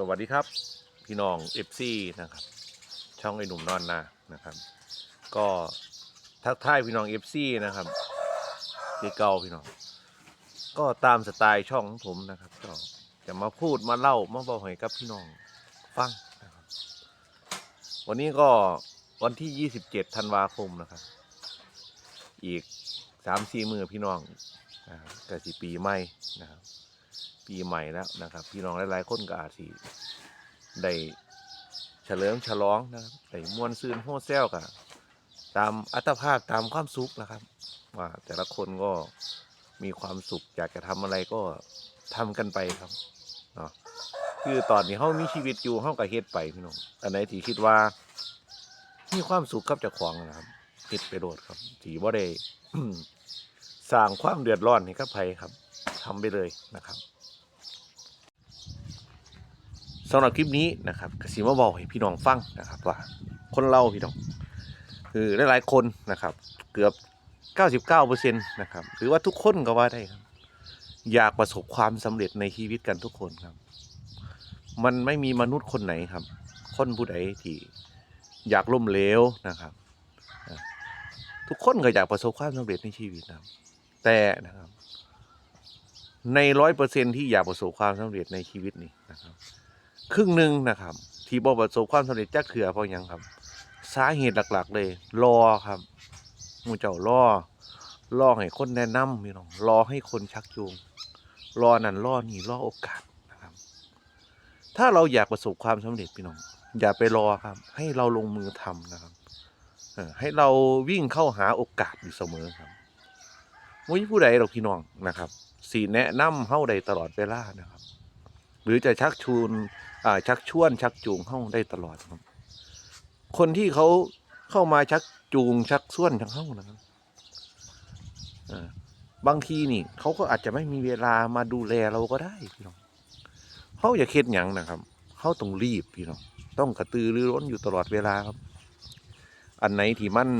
สวัสดีครับ พี่น้องเอฟซีนะครับ ช่องไอ้หนุ่มนอนนานะครับ ก็ทักทายพี่น้องเอฟซีนะครับที่เก่าพี่น้อง ก็ตามสไตล์ช่องของผมนะครับก็จะมาพูดมาเล่ามาบอกให้กับพี่น้องฟังนะครับ วันนี้ก็วันที่ 27ธันวาคมนะครับ อีกสามสี่มือพี่น้องนะครับก็สิปีใหม่นะครับ ปีใหม่แล้วนะครับ พี่น้องหลายๆคนก็อาจสิได้เฉลิมฉลองนะครับได้มวนซืนโฮเซลกับตามอัตภาพตามความสุขนะครับ ว่าแต่ละคนก็มีความสุขอยากจะทำอะไรก็ทำกันไปครับเนาะคือตอนนี้เขามีชีวิตอยู่เขาก็เฮ็ดไปพี่น้องอันไหนที่คิดว่า มีความสุขกับเจ้าของนะครับเฮ็ดไปโดดครับที่ว่าได้สร้างความเดือดร้อนให้กับใครครับ ทำไปเลยนะครับสำหรับคลิปนี้นะครับกสิมาบอกให้พี่น้องฟังนะครับว่าคนเราพี่น้อง คือหลายๆคนนะครับ เกือบ 99%นะครับหรือว่าทุกคนก็ว่าได้ครับ อยากประสบความสำเร็จในชีวิตกันทุกคนครับ มันไม่มีมนุษย์คนไหนครับ คนผู้ใดที่อยากล้มเหลวนะครับ ทุกคนก็อยากประสบความสำเร็จในชีวิตนะครับ แต่นะครับ ในร้อยเปอร์เซ็นที่อยากประสบความสำเร็จในชีวิตนี้นะครับ ครึ่งหนึ่งนะครับ ที่บ่ประสบความสำเร็จจักเถื่อเพราะยังครับ สาเหตุหลัก ๆ เลย รอครับมูเจ้ารอรอให้คนแนะนำพี่น้องรอให้คนชักจูง รอนั่นรอนี่รอโอกาสนะครับ ถ้าเราอยากประสบความสำเร็จพี่น้อง อย่าไปรอครับ ให้เราลงมือทำนะครับให้เราวิ่งเข้าหาโอกาสอยู่เสมอครับไม่มีผู้ใดหรอกพี่น้องนะครับ สีแนะนำเฮาใดตลอดเวลานะครับ หรือจะชักชูนชักชวน ชักจูงเข้าได้ตลอดครับ คนที่เขาเข้ามาชักจูงชักชวนชักเข้านะครับบางทีนี่เขาก็อาจจะไม่มีเวลามาดูแลเราก็ได้พี่น้องเขาอย่าเค็ดหยังนะครับเขาต้องรีบพี่น้องต้องกระตือรือร้นอยู่ตลอดเวลาครับ อันไหนที่มัน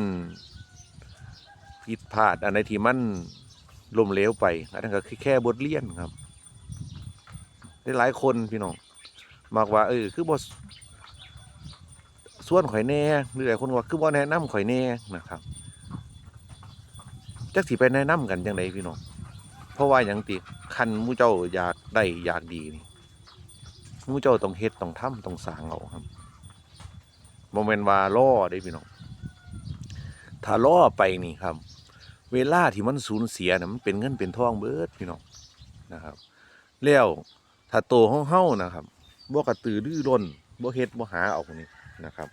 ผิดพลาดอันไหนที่มัน ล้มเหลวไปอันนั้นก็คือแค่บทเรียนครับได้หลายคนพี่น้องมากว่าเออคือบ่ส่วนข่อยแน่หรือหลายคนว่าคือบ่แนะนำข่อยแน่นะครับจักสิไปแนะนำกันจังไดพี่น้องเพราะว่าหยังติคันมู่เจ้าอยากได้อยากดีนี่มู่เจ้าต้องเฮ็ดต้องทำต้องสางเอาครับบ่แม่นว่าล่อเด้พี่น้องถ้าล่อไปนี่ครับ เวลาที่มันสูญเสียน่ะมันเป็นเงินเป็นทองเบิดพี่น้องนะครับ แล้วถ้าโตของเฮ้านะครับบ่กระตือรือร้นบ่เฮ็ดบ่หาเอานี่นะครับ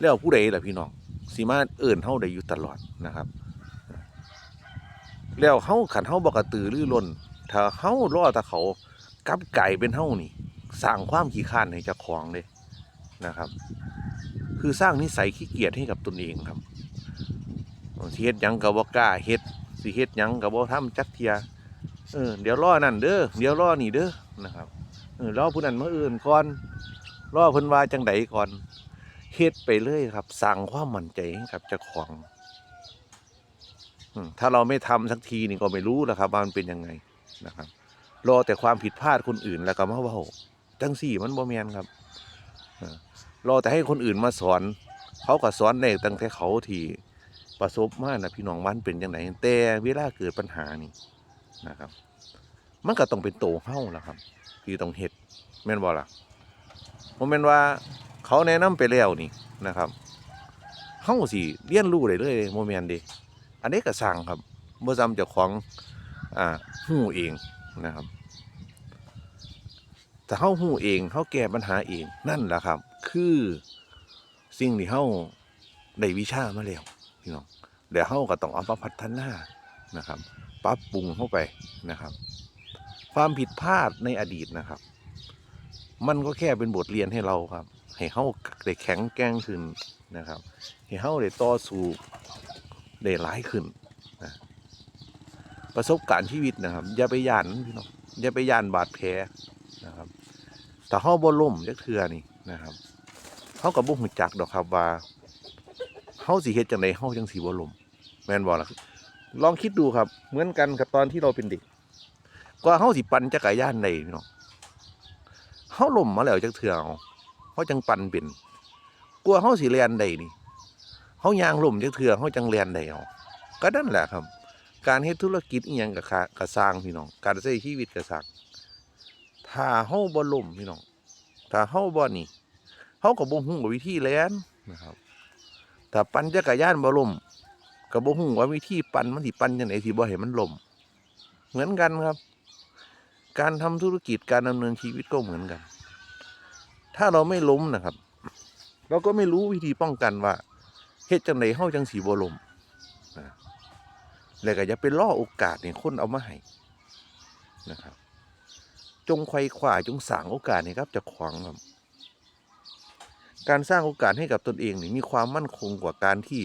แล้วผู้ใดล่ะพี่น้องสิมาเอิ้นเฮาได้อยู่ตลอดนะครับ แล้วเฮาคันเฮาบ่กระตือรือร้นถ้าเฮารอต่เขากลับไก่เป็นเฮ้านี่สร้างความขี้ข้านให้เจ้าของเลยนะครับ คือสร้างนิสัยขี้เกียจให้กับตนเองครับ สิเฮ็ดหยังก็บ่กล้าเฮ็ดสิเฮ็ดหยังก็บ่ทำจักเทียเออเดี๋ยวรอนั่นเด้อเดี๋ยวรอนี่เด้อนะครับเออรอผู้นั้นมาอื่นก่อนรอเพิ่นว่าจังไดก่อนเฮ็ดไปเลยครับสั่งความมั่นใจให้กับเจ้าของถ้าเราไม่ทำสักทีนี่ก็ไม่รู้แล้วครับว่ามันเป็นยังไงนะครับ รอแต่ความผิดพลาดคนอื่นแล้วก็มาว้าจังสี่มันบ่แมนครับรอแต่ให้คนอื่นมาสอน เขาก็สอนได้ตั้งแต่เขาที ประสบมานะพี่น้องมันเป็นจังไดแต่เวลาเกิดปัญหานี่นะครับ มันก็ต้องเป็นโตเฮ้าล่ะครับ ที่ต้องเฮ็ดแม่นบ่ล่ะผมแม่นว่าเขาแนะนำไปแล้วนี่นะครับเฮาสิเรียนรู้ได้เลยโมแม่นเด้อันนี้ก็สร้างครับบ่ซ้ำจ้าของอ่าฮู้เองนะครับแต่เฮาฮู้เองเฮาแก้ปัญหาเองนั่นแหละครับ คือสิ่งที่เฮาได้วิชามาแล้วพี่น้อง เดี๋ยวเฮาก็ต้องเอามาพัฒนานะครับปรับปรุงเข้าไปนะครับ ความผิดพลาดในอดีตนะครับ มันก็แค่เป็นบทเรียนให้เราครับ ให้เฮาได้แข็งแกร่งขึ้นนะครับ ให้เฮาได้ต่อสู้ได้หลายขึ้นนะประสบการณ์ชีวิตนะครับ อย่าไปย่านพี่น้องอย่าไปย่านบาดแผลนะครับแต่เฮาบ่ล้มจักเทื่อนี่นะครับเฮาก็บ่ฮู้จักดอกครับว่าเฮาสิเฮ็ดจังไดเฮาจังสิบ่ล้ม แมนบ่ล่ะลองคิดดูครับ เหมือนกันกับตอนที่เราเป็นเด็กกว่าเฮาสิปั่นจักรยานได้พี่น้องเฮาล่มมาแล้วจักเทื่อเอาเฮาจังปั่นเป็นกลัวเฮาสิแล่นได้นี่เฮายางล่มจักเทื่อเฮาจังแล่นได้เอาก็นั่นแหละครับ การเฮ็ดธุรกิจอีหยังก็ค่ะก็สร้างพี่น้อง การใช้ชีวิตก็สร้างถ้าเฮาบ่ล่มพี่น้องถ้าเฮาบ่นี่เฮาก็บ่ฮู้นวิธีแล่นนะครับถ้าปั่นจักรยานบ่ล่ม ก็บ่ฮู้ว่าวิธีปั่นมันสิปั่นจังได๋สิบ่ให้มันล่มเหมือนกันครับ การทำธุรกิจการดำเนินชีวิตก็เหมือนกัน ถ้าเราไม่ล้มนะครับ เราก็ไม่รู้วิธีป้องกันว่าเฮ็ดจังไดเฮาจังสิบ่ล้มนะแล้วก็อย่าไปล่อโอกาสให้คนเอามาให้นะครับ จงไขว่คว้าจงสร้างโอกาสให้ครับจะขวางครับ การสร้างโอกาสให้กับตนเองนี่มีความมั่นคงกว่าการที่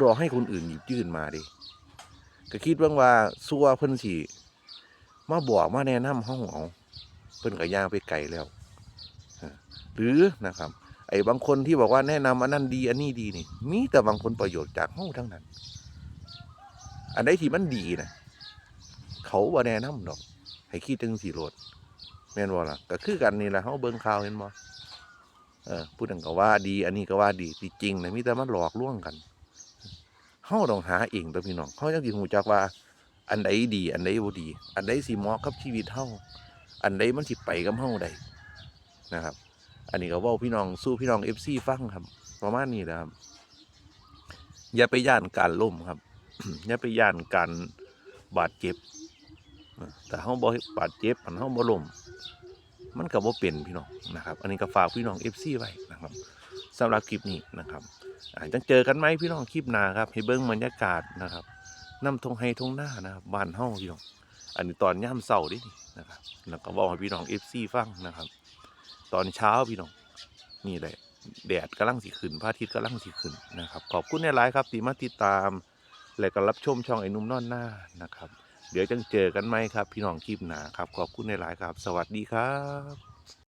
รอให้คนอื่นหยิบยื่นมาดิก็คิดบ้างว่าซัวเพิ่นสิมาบอกมาแนะนำเฮาเอาเพิ่นก็ย่างไปไกลแล้วหรือนะครับ ไอ้บางคนที่บอกว่าแนะนำอันนั้นดี อันนี้ดีนี่มีแต่บางผลประโยชน์จากเฮาทั้งนั้น อันใดที่มันดีนะเขาบ่แนะนำดอก ให้คิดจังสีโลดแม่นบ่ล่ะก็คือกันนี่แหละเฮาเบิ่งข่าวเห็นบ่เออผู้นั้นก็ว่าดี อันนี้ก็ว่าดีจริงๆนะมีแต่มันหลอกลวงกันาต้องหาเองตัวพี่น้องเฮาจังสิฮู้จักว่า อันใดดี อันใดบ่ดี อันใดสิเหมาะกับชีวิตเฮาอันใดมันสิไปกับเฮาได้นะครับ อันนี้ก็เว้าพี่น้องสู้พี่น้อง FC ฟังครับประมาณนี้นะครับ อย่าไปย่านการล้มครับ อย่าไปย่านการบาดเจ็บแต่เฮาบ่บาดเจ็บมันเฮาบ่ล้มมันก็บ่เป็นพี่น้องนะครับ อันนี้ก็ฝากพี่น้อง FC ไว้นะครับ สำหรับคลิปนี้นะครับอาจังเจอกันไหมพี่น้องคลิปหน้าครับให้เบิ่งบรรยากาศนะครับนำทงไฮทงหน้านะครับบ้านเฮาพี่น้องอันนี้ตอนยามเช้าเดินะครับแล้วก็บอกให้พี่น้อง FC ฟังนะครับ ตอนเช้าพี่น้องนี่แหละแดดกำลังสิขึ้นพระอาทิตย์กำลังสิขึ้นนะครับ ขอบคุณในไลฟ์ครับที่มาติดตาม และก็รับชมช่องไอ้นุ่มนอนหน้านะครับ เดี๋ยวจังเจอกันไหมครับ พี่น้องคลิปหนาครับ ขอบคุณในหลายครับ สวัสดีครับ